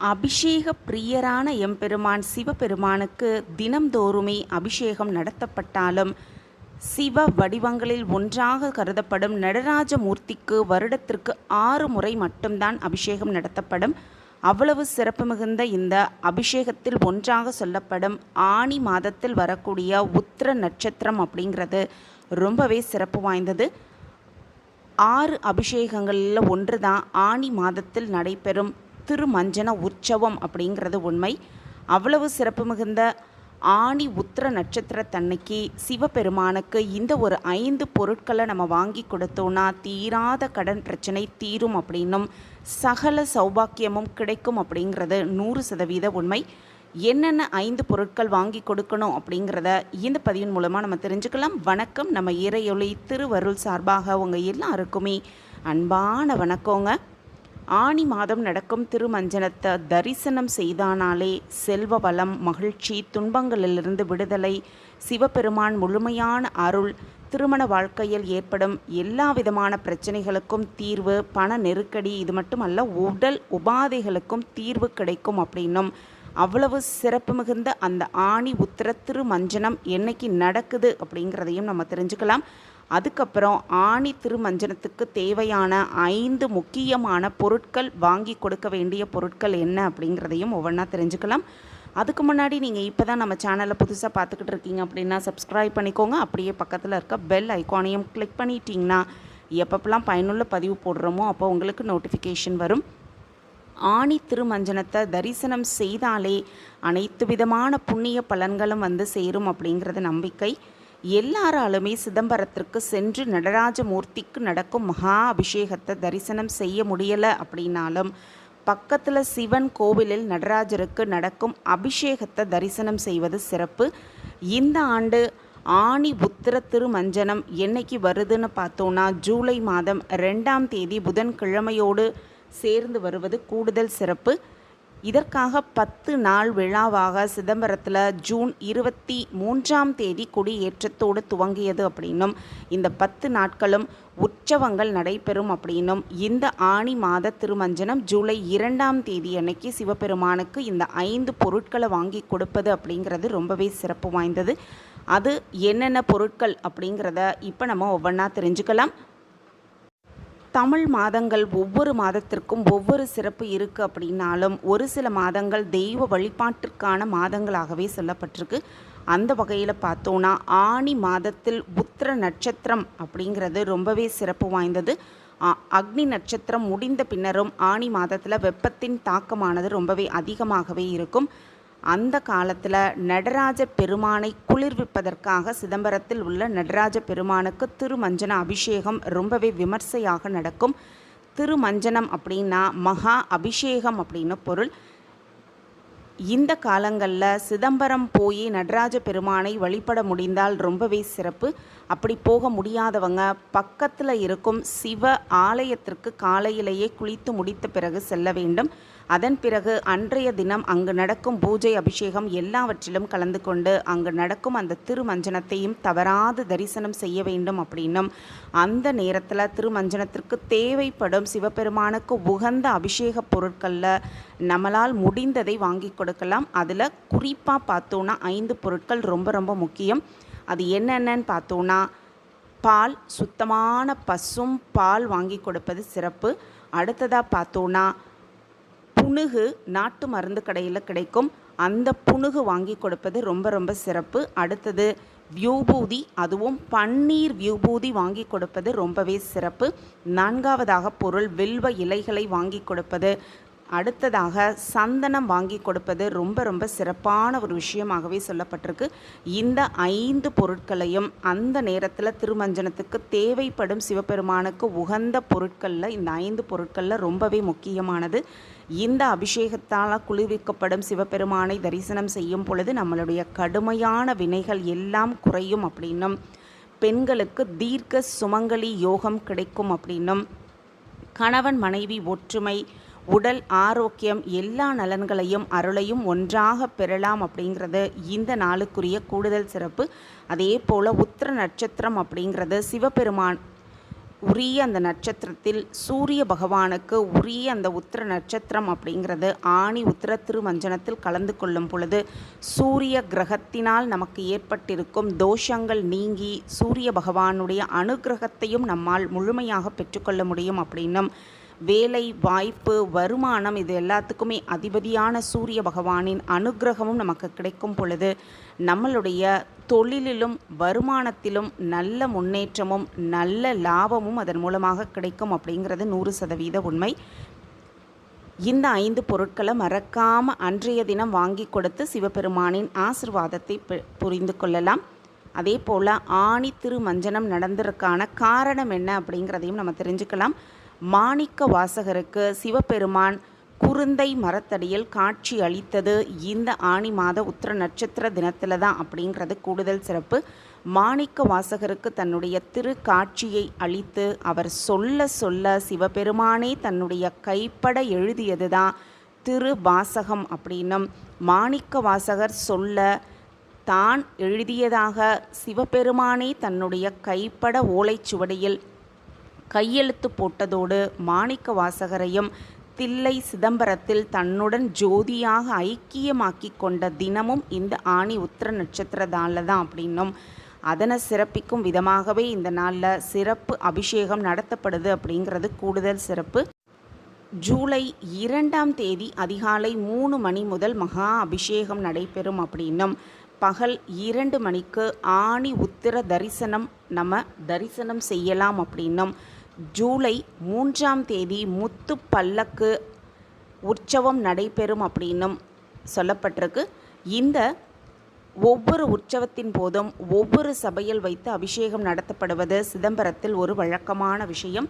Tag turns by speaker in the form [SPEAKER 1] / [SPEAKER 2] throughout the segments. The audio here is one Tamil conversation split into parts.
[SPEAKER 1] அபிஷேக பிரியரான எம்பெருமான் சிவபெருமானுக்கு தினம்தோறுமே அபிஷேகம் நடத்தப்பட்டாலும் சிவ வடிவங்களில் ஒன்றாக கருதப்படும் நடராஜமூர்த்திக்கு வருடத்திற்கு ஆறு முறை மட்டும்தான் அபிஷேகம் நடத்தப்படும். அவ்வளவு சிறப்பு மிகுந்த இந்த அபிஷேகத்தில் ஒன்றாக சொல்லப்படும் ஆனி மாதத்தில் வரக்கூடிய உத்திர நட்சத்திரம் அப்படிங்கிறது ரொம்பவே சிறப்பு வாய்ந்தது. ஆறு அபிஷேகங்களில் ஒன்று தான் ஆனி மாதத்தில் நடைபெறும் திருமஞ்சன உற்சவம் அப்படிங்கிறது உண்மை. அவ்வளவு சிறப்பு மிகுந்த ஆனி உத்திர நட்சத்திரத்தன்னைக்கு சிவபெருமானுக்கு இந்த ஒரு ஐந்து பொருட்களை நம்ம வாங்கி கொடுத்தோன்னா தீராத கடன் பிரச்சனை தீரும் அப்படின்னும் சகல சௌபாக்கியமும் கிடைக்கும் அப்படிங்கிறது நூறு சதவீத உண்மை. என்னென்ன ஐந்து பொருட்கள் வாங்கி கொடுக்கணும் அப்படிங்கிறத இந்த பதிவின் மூலமாக நம்ம தெரிஞ்சுக்கலாம். வணக்கம். நம்ம இறையொளி திருவருள் சார்பாக உங்கள் எல்லாருக்குமே அன்பான வணக்கங்க. ஆனி மாதம் நடக்கும் திருமஞ்சனத்தை தரிசனம் செய்தானாலே செல்வ வளம் மகிழ்ச்சி துன்பங்களிலிருந்து விடுதலை சிவபெருமான் முழுமையான அருள் திருமண வாழ்க்கையில் ஏற்படும் எல்லா விதமான பிரச்சனைகளுக்கும் தீர்வு பண நெருக்கடி இது மட்டுமல்ல உடல் உபாதைகளுக்கும் தீர்வு கிடைக்கும் அப்படின்னும் அவ்வளவு சிறப்பு மிகுந்த அந்த ஆணி உத்திர திருமஞ்சனம் என்னைக்கு நடக்குது அப்படிங்கிறதையும் நம்ம தெரிஞ்சுக்கலாம். அதுக்கப்புறம் ஆணி திருமஞ்சனத்துக்கு தேவையான ஐந்து முக்கியமான பொருட்கள் வாங்கி கொடுக்க வேண்டிய பொருட்கள் என்ன அப்படிங்கிறதையும் ஒவ்வொன்றா தெரிஞ்சுக்கலாம். அதுக்கு முன்னாடி நீங்கள் இப்போ தான் நம்ம சேனலை புதுசாக பார்த்துக்கிட்டு இருக்கீங்க அப்படின்னா சப்ஸ்கிரைப் பண்ணிக்கோங்க. அப்படியே பக்கத்தில் இருக்க பெல் ஐக்கானையும் கிளிக் பண்ணிட்டீங்கன்னா எப்பப்பெல்லாம் பயனுள்ள பதிவு போடுறோமோ அப்போ உங்களுக்கு நோட்டிஃபிகேஷன் வரும். ஆணி திருமஞ்சனத்தை தரிசனம் செய்தாலே அனைத்து விதமான புண்ணிய பலன்களும் வந்து சேரும் அப்படிங்கிறது நம்பிக்கை. எல்லாராலுமே சிதம்பரத்திற்கு சென்று நடராஜமூர்த்திக்கு நடக்கும் மகா அபிஷேகத்தை தரிசனம் செய்ய முடியலை அப்படின்னாலும் பக்கத்தில் சிவன் கோவிலில் நடராஜருக்கு நடக்கும் அபிஷேகத்தை தரிசனம் செய்வது சிறப்பு. இந்த ஆண்டு ஆணி புத்திர திருமஞ்சனம் என்னைக்கு வருதுன்னு பார்த்தோன்னா ஜூலை மாதம் ரெண்டாம் தேதி புதன்கிழமையோடு சேர்ந்து வருவது கூடுதல் சிறப்பு. இதற்காக பத்து நாள் விழாவாக சிதம்பரத்தில் ஜூன் இருபத்தி மூன்றாம் தேதி கொடியேற்றத்தோடு துவங்கியது அப்படின்னும் இந்த பத்து நாட்களும் உற்சவங்கள் நடைபெறும் அப்படின்னும் இந்த ஆணி மாத திருமஞ்சனம் ஜூலை இரண்டாம் தேதி அன்னைக்கு சிவபெருமானுக்கு இந்த ஐந்து பொருட்களை வாங்கி கொடுப்பது அப்படிங்கிறது ரொம்பவே சிறப்பு வாய்ந்தது. அது என்னென்ன பொருட்கள் அப்படிங்கிறத இப்போ நம்ம ஒவ்வொன்றா தெரிஞ்சுக்கலாம். தமிழ் மாதங்கள் ஒவ்வொரு மாதத்திற்கும் ஒவ்வொரு சிறப்பு இருக்குது அப்படின்னாலும் ஒரு சில மாதங்கள் தெய்வ வழிபாட்டிற்கான மாதங்களாகவே சொல்லப்பட்டிருக்கு. அந்த வகையில் பார்த்தோன்னா ஆணி மாதத்தில் உத்திர நட்சத்திரம் அப்படிங்கிறது ரொம்பவே சிறப்பு வாய்ந்தது. அ- அக்னி நட்சத்திரம் முடிந்த பின்னரும் ஆணி மாதத்தில் வெப்பத்தின் தாக்கமானது ரொம்பவே அதிகமாகவே இருக்கும். அந்த காலத்தில் நடராஜ பெருமானை குளிர்விப்பதற்காக சிதம்பரத்தில் உள்ள நடராஜ பெருமானுக்கு திருமஞ்சன அபிஷேகம் ரொம்பவே விமர்சையாக நடக்கும். திருமஞ்சனம் அப்படின்னா மகா அபிஷேகம் அப்படின்னு பொருள். இந்த காலங்களில் சிதம்பரம் போய் நடராஜ பெருமானை வழிபட முடிந்தால் ரொம்பவே சிறப்பு. அப்படி போக முடியாதவங்க பக்கத்தில் இருக்கும் சிவ ஆலயத்திற்கு காலையிலேயே குளித்து முடித்த பிறகு செல்ல வேண்டும். அதன் பிறகு அன்றைய தினம் அங்கு நடக்கும் பூஜை அபிஷேகம் எல்லாவற்றிலும் கலந்து கொண்டு அங்கு நடக்கும் அந்த திருமஞ்சனத்தையும் தவறாது தரிசனம் செய்ய வேண்டும் அப்படின்னும் அந்த நேரத்தில் திருமஞ்சனத்திற்கு தேவைப்படும் சிவபெருமானுக்கு உகந்த அபிஷேக பொருட்களில் நம்மளால் முடிந்ததை வாங்கி கொடுக்கலாம். அதில் குறிப்பாக பார்த்தோன்னா ஐந்து பொருட்கள் ரொம்ப ரொம்ப முக்கியம். அது என்னென்னு பார்த்தோன்னா பால் சுத்தமான பசும் பால் வாங்கி கொடுப்பது சிறப்பு. அடுத்ததாக பார்த்தோன்னா புணுகு நாட்டு மருந்து கடையில் கிடைக்கும். அந்த புணுகு வாங்கி கொடுப்பது ரொம்ப ரொம்ப சிறப்பு. அடுத்தது வியூபூதி. அதுவும் பன்னீர் வியூபூதி வாங்கி கொடுப்பது ரொம்பவே சிறப்பு. நான்காவதாக பொருள் வில்வ இலைகளை வாங்கி கொடுப்பது. அடுத்ததாக சந்தனம் வாங்கி கொடுப்பது ரொம்ப ரொம்ப சிறப்பான ஒரு விஷயமாகவே சொல்லப்பட்டிருக்கு. இந்த ஐந்து பொருட்களையும் அந்த நேரத்தில் திருமஞ்சனத்துக்கு தேவைப்படும் சிவபெருமானுக்கு உகந்த பொருட்களில் இந்த ஐந்து பொருட்களில் ரொம்பவே முக்கியமானது. இந்த அபிஷேகத்தால் குளிர்விக்கப்படும் சிவபெருமானை தரிசனம் செய்யும் பொழுது நம்மளுடைய கடுமையான வினைகள் எல்லாம் குறையும் அப்படின்னும். பெண்களுக்கு தீர்க்க சுமங்கலி யோகம் கிடைக்கும் அப்படின்னும். கணவன் மனைவி ஒற்றுமை உடல் ஆரோக்கியம் எல்லா நலன்களையும் அருளையும் ஒன்றாக பெறலாம் அப்படிங்கிறது இந்த நாளுக்குரிய கூடுதல் சிறப்பு. அதே போல் உத்திர நட்சத்திரம் அப்படிங்கிறது சிவபெருமான் உரிய அந்த நட்சத்திரத்தில் சூரிய பகவானுக்கு உரிய அந்த உத்திர நட்சத்திரம் அப்படிங்கிறது ஆணி உத்திர திருமஞ்சனத்தில் கலந்து கொள்ளும் பொழுது சூரிய கிரகத்தினால் நமக்கு ஏற்பட்டிருக்கும் தோஷங்கள் நீங்கி சூரிய பகவானுடைய அனுகிரகத்தையும் நம்மால் முழுமையாக பெற்றுக்கொள்ள முடியும் அப்படின்னும் வேலை வாய்ப்பு வருமானம் இது எல்லாத்துக்குமே அதிபதியான சூரிய பகவானின் அனுகிரகமும் நமக்கு கிடைக்கும் பொழுது நம்மளுடைய தொழிலிலும் வருமானத்திலும் நல்ல முன்னேற்றமும் நல்ல லாபமும் அதன் மூலமாக கிடைக்கும் அப்படிங்கிறது நூறு சதவீத உண்மை. இந்த ஐந்து பொருட்களை மறக்காமல் அன்றைய தினம் வாங்கி கொடுத்து சிவபெருமானின் ஆசிர்வாதத்தை புரிந்து கொள்ளலாம். அதே போல் ஆணி திருமஞ்சனம் நடந்ததற்கான காரணம் என்ன அப்படிங்கிறதையும் நம்ம தெரிஞ்சுக்கலாம். மாணிக்க வாசகருக்கு சிவபெருமான் குருந்தை மரத்தடியில் காட்சி அளித்தது. இந்த ஆணி மாத உத்திர நட்சத்திர தினத்தில் தான் அப்படிங்கிறது கூடுதல் சிறப்பு. மாணிக்க வாசகருக்கு தன்னுடைய திரு காட்சியை அளித்து அவர் சொல்ல சொல்ல சிவபெருமானே தன்னுடைய கைப்பட எழுதியது தான் திரு வாசகம் அப்படின்னும். மாணிக்க வாசகர் சொல்ல தான் எழுதியதாக சிவபெருமானே தன்னுடைய கைப்பட ஓலைச்சுவடியில் கையெழுத்து போட்டதோடு மாணிக்க வாசகரையும் தில்லை சிதம்பரத்தில் தன்னுடன் ஜோதியாக ஐக்கியமாக்கி கொண்ட தினமும் இந்த ஆணி உத்திர நட்சத்திரதால தான் அப்படின்னும். அதனை சிறப்பிக்கும் விதமாகவே இந்த நாளில் சிறப்பு அபிஷேகம் நடத்தப்படுது அப்படிங்கிறது கூடுதல் சிறப்பு. ஜூலை இரண்டாம் தேதி அதிகாலை மூணு மணி முதல் மகா அபிஷேகம் நடைபெறும் அப்படின்னும். பகல் இரண்டு மணிக்கு ஆணி உத்திர தரிசனம் நம்ம தரிசனம் செய்யலாம் அப்படின்னும். ஜூலை மூன்றாம் தேதி முத்து பல்லக்கு உற்சவம் நடைபெறும் அப்படின்னும் சொல்லப்பட்டிருக்கு. இந்த ஒவ்வொரு உற்சவத்தின் போதும் ஒவ்வொரு சபையில் வைத்து அபிஷேகம் நடத்தப்படுவது சிதம்பரத்தில் ஒரு வழக்கமான விஷயம்.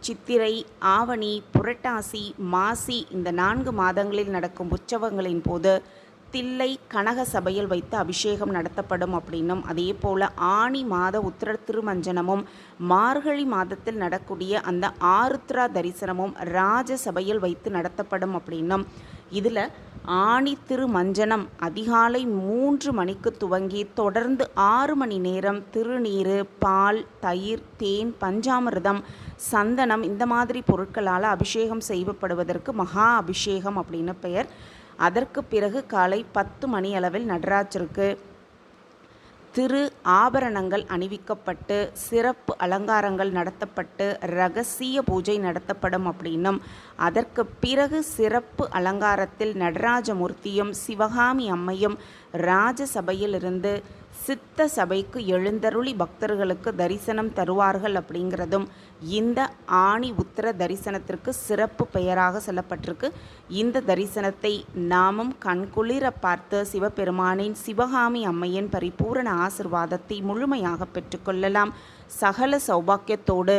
[SPEAKER 1] சித்திரை ஆவணி புரட்டாசி மாசி இந்த நான்கு மாதங்களில் நடக்கும் உற்சவங்களின் போது தில்லை கனக சபையில் வைத்து அபிஷேகம் நடத்தப்படும் அப்படின்னும் அதே போல் ஆணி மாத உத்திர திருமஞ்சனமும் மார்கழி மாதத்தில் நடக்கூடிய அந்த ஆருத்ரா தரிசனமும் ராஜ சபையில் வைத்து நடத்தப்படும் அப்படின்னும். இதில் ஆணி திருமஞ்சனம் அதிகாலை மூன்று மணிக்கு துவங்கி தொடர்ந்து ஆறு மணி நேரம் திருநீர் பால் தயிர் தேன் பஞ்சாமிர்தம் சந்தனம் இந்த மாதிரி பொருட்களால் அபிஷேகம் செய்யப்படுவதற்கு மகா அபிஷேகம் அப்படின்னு பெயர். அதற்கு பிறகு காலை பத்து மணி அளவில் நடராஜருக்கு திரு ஆபரணங்கள் அணிவிக்கப்பட்டு சிறப்பு அலங்காரங்கள் நடத்தப்பட்டு ரகசிய பூஜை நடத்தப்படும் அப்படின்னும் அதற்கு பிறகு சிறப்பு அலங்காரத்தில் நடராஜமூர்த்தியும் சிவகாமி அம்மையும் ராஜசபையிலிருந்து சித்த சபைக்கு எழுந்தருளி பக்தர்களுக்கு தரிசனம் தருவார்கள் அப்படிங்கிறதும் இந்த ஆணி உத்திர தரிசனத்திற்கு சிறப்பு பெயராக சொல்லப்பட்டிருக்கு. இந்த தரிசனத்தை நாமும் கண்குளிர பார்த்து சிவபெருமானின் சிவகாமி அம்மையின் பரிபூரண ஆசிர்வாதத்தை முழுமையாக பெற்றுக்கொள்ளலாம் சகல சௌபாக்கியத்தோடு